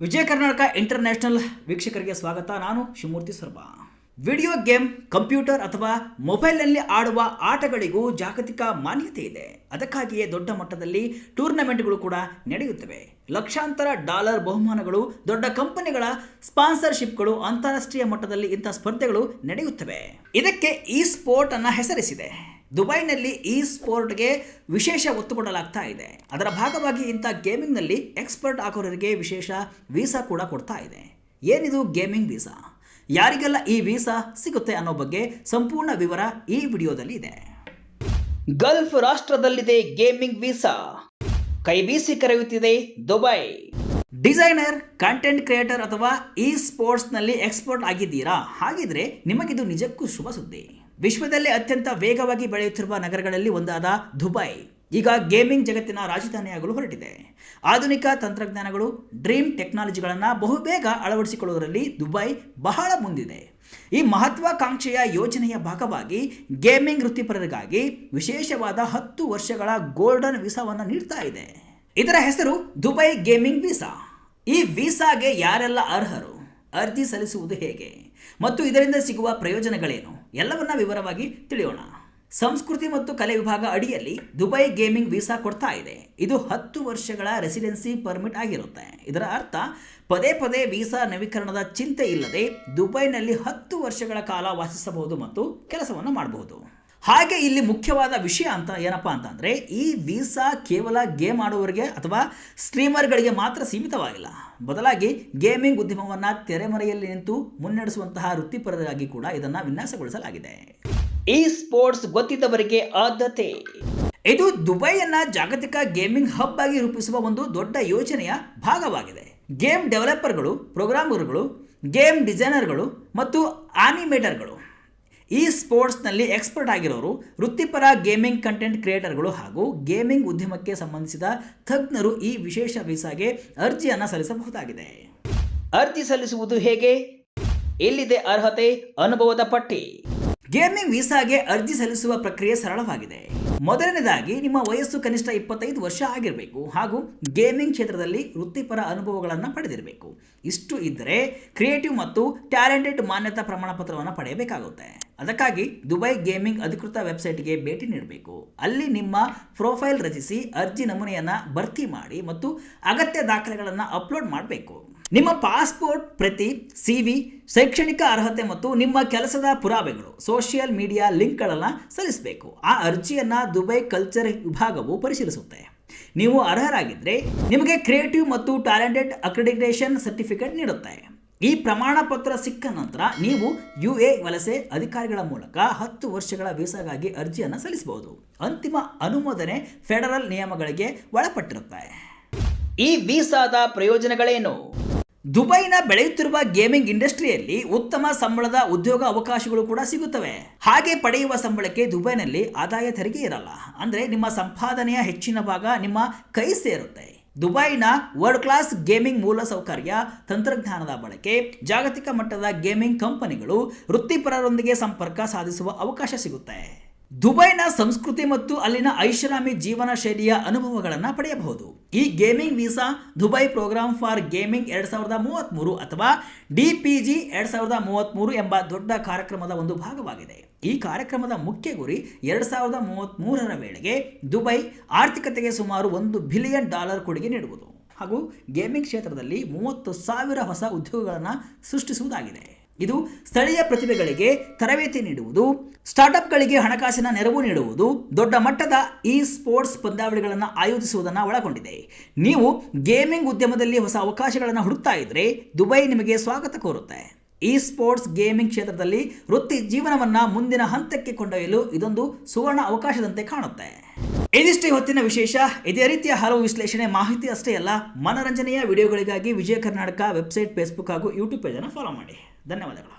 Vijaya Karnataka international ವೀಕ್ಷಕರಿಗೆ ಸ್ವಾಗತ. ನಾನು Shivamurthy Sarba. Video game, computer ಅಥವಾ ಮೊಬೈಲ್ನಲ್ಲಿ ಆಡುವ ಆಟಗಳಿಗೂ ಜಾಗತಿಕ ಮಾನ್ಯತೆ ಇದೆ. ಅದಕ್ಕಾಗಿಯೇ ದೊಡ್ಡ ಮಟ್ಟದಲ್ಲಿ ಟೂರ್ನಮೆಂಟ್ಗಳು ಕೂಡ ನಡೆಯುತ್ತವೆ. ಲಕ್ಷಾಂತರ ಡಾಲರ್ ಬಹುಮಾನಗಳು, ದೊಡ್ಡ ಕಂಪನಿಗಳ ಸ್ಪಾನ್ಸರ್ಶಿಪ್ಗಳು, ಅಂತಾರಾಷ್ಟ್ರೀಯ ಮಟ್ಟದಲ್ಲಿ ಇಂಥ ಸ್ಪರ್ಧೆಗಳು ನಡೆಯುತ್ತವೆ. ಇದಕ್ಕೆ ಈ ಸ್ಪೋರ್ಟ್ ಅನ್ನ ಹೆಸರಿಸಿದೆ. ದುಬೈನಲ್ಲಿ ಈ ಸ್ಪೋರ್ಟ್ಗೆ ವಿಶೇಷ ಒತ್ತು ಕೊಡಲಾಗ್ತಾ ಇದೆ. ಅದರ ಭಾಗವಾಗಿ ಇಂಥ ಗೇಮಿಂಗ್ನಲ್ಲಿ ಎಕ್ಸ್ಪರ್ಟ್ ಆಗೋರಿಗೆ ವಿಶೇಷ ವೀಸಾ ಕೂಡ ಕೊಡ್ತಾ ಇದೆ. ಏನಿದು ಗೇಮಿಂಗ್ ವೀಸಾ? ಯಾರಿಗೆಲ್ಲ ಈ ವೀಸಾ ಸಿಗುತ್ತೆ ಅನ್ನೋ ಬಗ್ಗೆ ಸಂಪೂರ್ಣ ವಿವರ ಈ ವಿಡಿಯೋದಲ್ಲಿ ಇದೆ. ಗಲ್ಫ್ ರಾಷ್ಟ್ರದಲ್ಲಿದೆ ಗೇಮಿಂಗ್ ವೀಸಾ. ಕೈ ಬೀಸಿ ಕರೆಯುತ್ತಿದೆ ದುಬೈ. ಡಿಸೈನರ್ ಕಂಟೆಂಟ್ ಕ್ರಿಯೇಟರ್ ಅಥವಾ ಇ ಸ್ಪೋರ್ಟ್ಸ್ನಲ್ಲಿ ಎಕ್ಸ್ಪರ್ಟ್ ಆಗಿದ್ದೀರಾ? ಹಾಗಿದ್ರೆ ನಿಮಗಿದು ನಿಜಕ್ಕೂ ಶುಭ ಸುದ್ದಿ. ವಿಶ್ವದಲ್ಲೇ ಅತ್ಯಂತ ವೇಗವಾಗಿ ಬೆಳೆಯುತ್ತಿರುವ ನಗರಗಳಲ್ಲಿ ಒಂದಾದ ದುಬೈ. ಈಗ ಗೇಮಿಂಗ್ ಜಗತ್ತಿನ ರಾಜಧಾನಿಯಾಗಲು ಹೊರಟಿದೆ. ಆಧುನಿಕ ತಂತ್ರಜ್ಞಾನಗಳು, ಡ್ರೀಮ್ ಟೆಕ್ನಾಲಜಿಗಳನ್ನು ಬಹುಬೇಗ ಅಳವಡಿಸಿಕೊಳ್ಳುವುದರಲ್ಲಿ ದುಬೈ ಬಹಳ ಮುಂದಿದೆ. ಈ ಮಹತ್ವಾಕಾಂಕ್ಷೆಯ ಯೋಜನೆಯ ಭಾಗವಾಗಿ ಗೇಮಿಂಗ್ ವೃತ್ತಿಪರರಿಗಾಗಿ ವಿಶೇಷವಾದ ಹತ್ತು ವರ್ಷಗಳ ಗೋಲ್ಡನ್ ವೀಸಾವನ್ನು ನೀಡ್ತಾ ಇದೆ. ಇದರ ಹೆಸರು ದುಬೈ ಗೇಮಿಂಗ್ ವೀಸಾ. ಈ ವೀಸಾಗೆ ಯಾರೆಲ್ಲ ಅರ್ಹರು? ಅರ್ಜಿ ಸಲ್ಲಿಸುವುದು ಹೇಗೆ? ಮತ್ತು ಇದರಿಂದ ಸಿಗುವ ಪ್ರಯೋಜನಗಳೇನು? ಎಲ್ಲವನ್ನ ವಿವರವಾಗಿ ತಿಳಿಯೋಣ. ಸಂಸ್ಕೃತಿ ಮತ್ತು ಕಲೆ ವಿಭಾಗ ಅಡಿಯಲ್ಲಿ ದುಬೈ ಗೇಮಿಂಗ್ ವೀಸಾ ಕೊಡ್ತಾ ಇದೆ. ಇದು ಹತ್ತು ವರ್ಷಗಳ ರೆಸಿಡೆನ್ಸಿ ಪರ್ಮಿಟ್ ಆಗಿರುತ್ತೆ. ಇದರ ಅರ್ಥ, ಪದೇ ಪದೇ ವೀಸಾ ನವೀಕರಣದ ಚಿಂತೆ ಇಲ್ಲದೆ ದುಬೈನಲ್ಲಿ ಹತ್ತು ವರ್ಷಗಳ ಕಾಲ ವಾಸಿಸಬಹುದು ಮತ್ತು ಕೆಲಸವನ್ನು ಮಾಡಬಹುದು. ಹಾಗೆ ಇಲ್ಲಿ ಮುಖ್ಯವಾದ ವಿಷಯ ಅಂತ ಏನಪ್ಪಾ ಅಂತಂದರೆ, ಈ ವೀಸಾ ಕೇವಲ ಗೇಮ್ ಆಡುವವರಿಗೆ ಅಥವಾ ಸ್ಟ್ರೀಮರ್ಗಳಿಗೆ ಮಾತ್ರ ಸೀಮಿತವಾಗಿಲ್ಲ. ಬದಲಾಗಿ ಗೇಮಿಂಗ್ ಉದ್ಯಮವನ್ನು ತೆರೆಮರೆಯಲ್ಲಿ ನಿಂತು ಮುನ್ನಡೆಸುವಂತಹ ವೃತ್ತಿಪರರಾಗಿ ಕೂಡ ಇದನ್ನು ವಿನ್ಯಾಸಗೊಳಿಸಲಾಗಿದೆ. ಈ ಸ್ಪೋರ್ಟ್ಸ್ ಗೊತ್ತಿದ್ದವರಿಗೆ ಆದ್ಯತೆ. ಇದು ದುಬೈಯನ್ನ ಜಾಗತಿಕ ಗೇಮಿಂಗ್ ಹಬ್ ಆಗಿ ರೂಪಿಸುವ ಒಂದು ದೊಡ್ಡ ಯೋಜನೆಯ ಭಾಗವಾಗಿದೆ. ಗೇಮ್ ಡೆವಲಪರ್ಗಳು ಪ್ರೋಗ್ರಾಮರ್ಗಳು ಗೇಮ್ ಡಿಸೈನರ್ಗಳು ಮತ್ತು ಆನಿಮೇಟರ್ಗಳು ಈ ಸ್ಪೋರ್ಟ್ಸ್ನಲ್ಲಿ ಎಕ್ಸ್ಪರ್ಟ್ ಆಗಿರೋರು ವೃತ್ತಿಪರ ಗೇಮಿಂಗ್ ಕಂಟೆಂಟ್ ಕ್ರಿಯೇಟರ್ಗಳು ಹಾಗೂ ಗೇಮಿಂಗ್ ಉದ್ಯಮಕ್ಕೆ ಸಂಬಂಧಿಸಿದ ತಜ್ಞರು ಈ ವಿಶೇಷ ವೀಸಾಗೆ ಅರ್ಜಿಯನ್ನು ಸಲ್ಲಿಸಬಹುದಾಗಿದೆ. ಅರ್ಜಿ ಸಲ್ಲಿಸುವುದು ಹೇಗೆ? ಎಲ್ಲಿದೆ ಅರ್ಹತೆ? ಅನುಭವದ ಪಟ್ಟಿ. ಗೇಮಿಂಗ್ ವೀಸಾಗೆ ಅರ್ಜಿ ಸಲ್ಲಿಸುವ ಪ್ರಕ್ರಿಯೆ ಸರಳವಾಗಿದೆ. ಮೊದಲನೇದಾಗಿ, ನಿಮ್ಮ ವಯಸ್ಸು ಕನಿಷ್ಠ ಇಪ್ಪತ್ತೈದು ವರ್ಷ ಆಗಿರಬೇಕು ಹಾಗೂ ಗೇಮಿಂಗ್ ಕ್ಷೇತ್ರದಲ್ಲಿ ವೃತ್ತಿಪರ ಅನುಭವಗಳನ್ನು ಪಡೆದಿರಬೇಕು. ಇಷ್ಟು ಇದ್ದರೆ ಕ್ರಿಯೇಟಿವ್ ಮತ್ತು ಟ್ಯಾಲೆಂಟೆಡ್ ಮಾನ್ಯತಾ ಪ್ರಮಾಣ ಪತ್ರವನ್ನು ಪಡೆಯಬೇಕಾಗುತ್ತೆ. ಅದಕ್ಕಾಗಿ ದುಬೈ ಗೇಮಿಂಗ್ ಅಧಿಕೃತ ವೆಬ್ಸೈಟ್ಗೆ ಭೇಟಿ ನೀಡಬೇಕು. ಅಲ್ಲಿ ನಿಮ್ಮ ಪ್ರೊಫೈಲ್ ರಚಿಸಿ ಅರ್ಜಿ ನಮೂನೆಯನ್ನು ಭರ್ತಿ ಮಾಡಿ ಮತ್ತು ಅಗತ್ಯ ದಾಖಲೆಗಳನ್ನು ಅಪ್ಲೋಡ್ ಮಾಡಬೇಕು. ನಿಮ್ಮ ಪಾಸ್ಪೋರ್ಟ್ ಪ್ರತಿ ಸಿ ವಿ, ಶೈಕ್ಷಣಿಕ ಅರ್ಹತೆ ಮತ್ತು ನಿಮ್ಮ ಕೆಲಸದ ಪುರಾವೆಗಳು, ಸೋಷಿಯಲ್ ಮೀಡಿಯಾ ಲಿಂಕ್ಗಳನ್ನು ಸಲ್ಲಿಸಬೇಕು. ಆ ಅರ್ಜಿಯನ್ನು ದುಬೈ ಕಲ್ಚರ್ ವಿಭಾಗವು ಪರಿಶೀಲಿಸುತ್ತೆ. ನೀವು ಅರ್ಹರಾಗಿದ್ದರೆ ನಿಮಗೆ ಕ್ರಿಯೇಟಿವ್ ಮತ್ತು ಟ್ಯಾಲೆಂಟೆಡ್ ಅಕ್ರೆಡಿಟೇಷನ್ ಸರ್ಟಿಫಿಕೇಟ್ ನೀಡುತ್ತೆ. ಈ ಪ್ರಮಾಣ ಪತ್ರ ಸಿಕ್ಕ ನಂತರ ನೀವು ಯು ಎ ವಲಸೆ ಅಧಿಕಾರಿಗಳ ಮೂಲಕ ಹತ್ತು ವರ್ಷಗಳ ವೀಸಾಗಾಗಿ ಅರ್ಜಿಯನ್ನು ಸಲ್ಲಿಸಬಹುದು ಅಂತಿಮ ಅನುಮೋದನೆ ಫೆಡರಲ್ ನಿಯಮಗಳಿಗೆ ಒಳಪಟ್ಟಿರುತ್ತೆ. ಈ ವೀಸಾದ ಪ್ರಯೋಜನಗಳೇನು? ದುಬೈನ ಬೆಳೆಯುತ್ತಿರುವ ಗೇಮಿಂಗ್ ಇಂಡಸ್ಟ್ರಿಯಲ್ಲಿ ಉತ್ತಮ ಸಂಬಳದ ಉದ್ಯೋಗ ಅವಕಾಶಗಳು ಕೂಡ ಸಿಗುತ್ತವೆ. ಹಾಗೆ ಪಡೆಯುವ ಸಂಬಳಕ್ಕೆ ದುಬೈನಲ್ಲಿ ಆದಾಯ ತೆರಿಗೆ ಇರಲ್ಲ. ಅಂದ್ರೆ ನಿಮ್ಮ ಸಂಪಾದನೆಯ ಹೆಚ್ಚಿನ ಭಾಗ ನಿಮ್ಮ ಕೈ ಸೇರುತ್ತೆ. ದುಬೈನ ವರ್ಲ್ಡ್ ಕ್ಲಾಸ್ ಗೇಮಿಂಗ್ ಮೂಲಸೌಕರ್ಯ ತಂತ್ರಜ್ಞಾನದ ಬಳಕೆ, ಜಾಗತಿಕ ಮಟ್ಟದ ಗೇಮಿಂಗ್ ಕಂಪನಿಗಳು ವೃತ್ತಿಪರರೊಂದಿಗೆ ಸಂಪರ್ಕ ಸಾಧಿಸುವ ಅವಕಾಶ ಸಿಗುತ್ತೆ. ದುಬೈನ ಸಂಸ್ಕೃತಿ ಮತ್ತು ಅಲ್ಲಿನ ಐಷಾರಾಮಿ ಜೀವನ ಶೈಲಿಯ ಅನುಭವಗಳನ್ನು ಪಡೆಯಬಹುದು. ಈ gaming visa Dubai program for gaming ಎರಡ್ ಸಾವಿರದ ಮೂವತ್ತ್ಮೂರು ಅಥವಾ ಡಿ ಪಿ ಜಿ ಎರಡು ಸಾವಿರದ ಮೂವತ್ತ್ಮೂರು ಎಂಬ ದೊಡ್ಡ ಕಾರ್ಯಕ್ರಮದ ಒಂದು ಭಾಗವಾಗಿದೆ. ಈ ಕಾರ್ಯಕ್ರಮದ ಮುಖ್ಯ ಗುರಿ ಎರಡು ಸಾವಿರದ ಮೂವತ್ತ್ಮೂರರ ವೇಳೆಗೆ ದುಬೈ ಆರ್ಥಿಕತೆಗೆ ಸುಮಾರು ಒಂದು ಬಿಲಿಯನ್ ಡಾಲರ್ ಕೊಡುಗೆ ನೀಡುವುದು. ಹಾಗೂ ಗೇಮಿಂಗ್ ಕ್ಷೇತ್ರದಲ್ಲಿ ಮೂವತ್ತು ಸಾವಿರ ಹೊಸ ಉದ್ಯೋಗಗಳನ್ನು ಸೃಷ್ಟಿಸುವುದಾಗಿದೆ. ಇದು ಸ್ಥಳೀಯ ಪ್ರತಿಭೆಗಳಿಗೆ ತರಬೇತಿ ನೀಡುವುದು, ಸ್ಟಾರ್ಟ್ಅಪ್ಗಳಿಗೆ ಹಣಕಾಸಿನ ನೆರವು ನೀಡುವುದು, ದೊಡ್ಡ ಮಟ್ಟದ ಇ ಸ್ಪೋರ್ಟ್ಸ್ ಪಂದ್ಯಾವಳಿಗಳನ್ನು ಆಯೋಜಿಸುವುದನ್ನು ಒಳಗೊಂಡಿದೆ. ನೀವು ಗೇಮಿಂಗ್ ಉದ್ಯಮದಲ್ಲಿ ಹೊಸ ಅವಕಾಶಗಳನ್ನು ಹುಡುಕ್ತಾ ಇದ್ರೆ ದುಬೈ ನಿಮಗೆ ಸ್ವಾಗತ ಕೋರುತ್ತೆ. ಇ ಸ್ಪೋರ್ಟ್ಸ್ ಗೇಮಿಂಗ್ ಕ್ಷೇತ್ರದಲ್ಲಿ ವೃತ್ತಿ ಜೀವನವನ್ನ ಮುಂದಿನ ಹಂತಕ್ಕೆ ಕೊಂಡೊಯ್ಯಲು ಇದೊಂದು ಸುವರ್ಣ ಅವಕಾಶದಂತೆ ಕಾಣುತ್ತೆ. ಇದಿಷ್ಟೇ ಹೊತ್ತಿನ ವಿಶೇಷ, ಇದೇ ರೀತಿಯ ಹಲವು ವಿಶ್ಲೇಷಣೆ ಮಾಹಿತಿ ಅಷ್ಟೇ ಅಲ್ಲ, ಮನರಂಜನೆಯ ವಿಡಿಯೋಗಳಿಗಾಗಿ ವಿಜಯ ಕರ್ನಾಟಕ ವೆಬ್ಸೈಟ್, ಫೇಸ್ಬುಕ್ ಹಾಗೂ ಯೂಟ್ಯೂಬ್ ಪೇಜನ್ನು ಫಾಲೋ ಮಾಡಿ. ಧನ್ಯವಾದಗಳು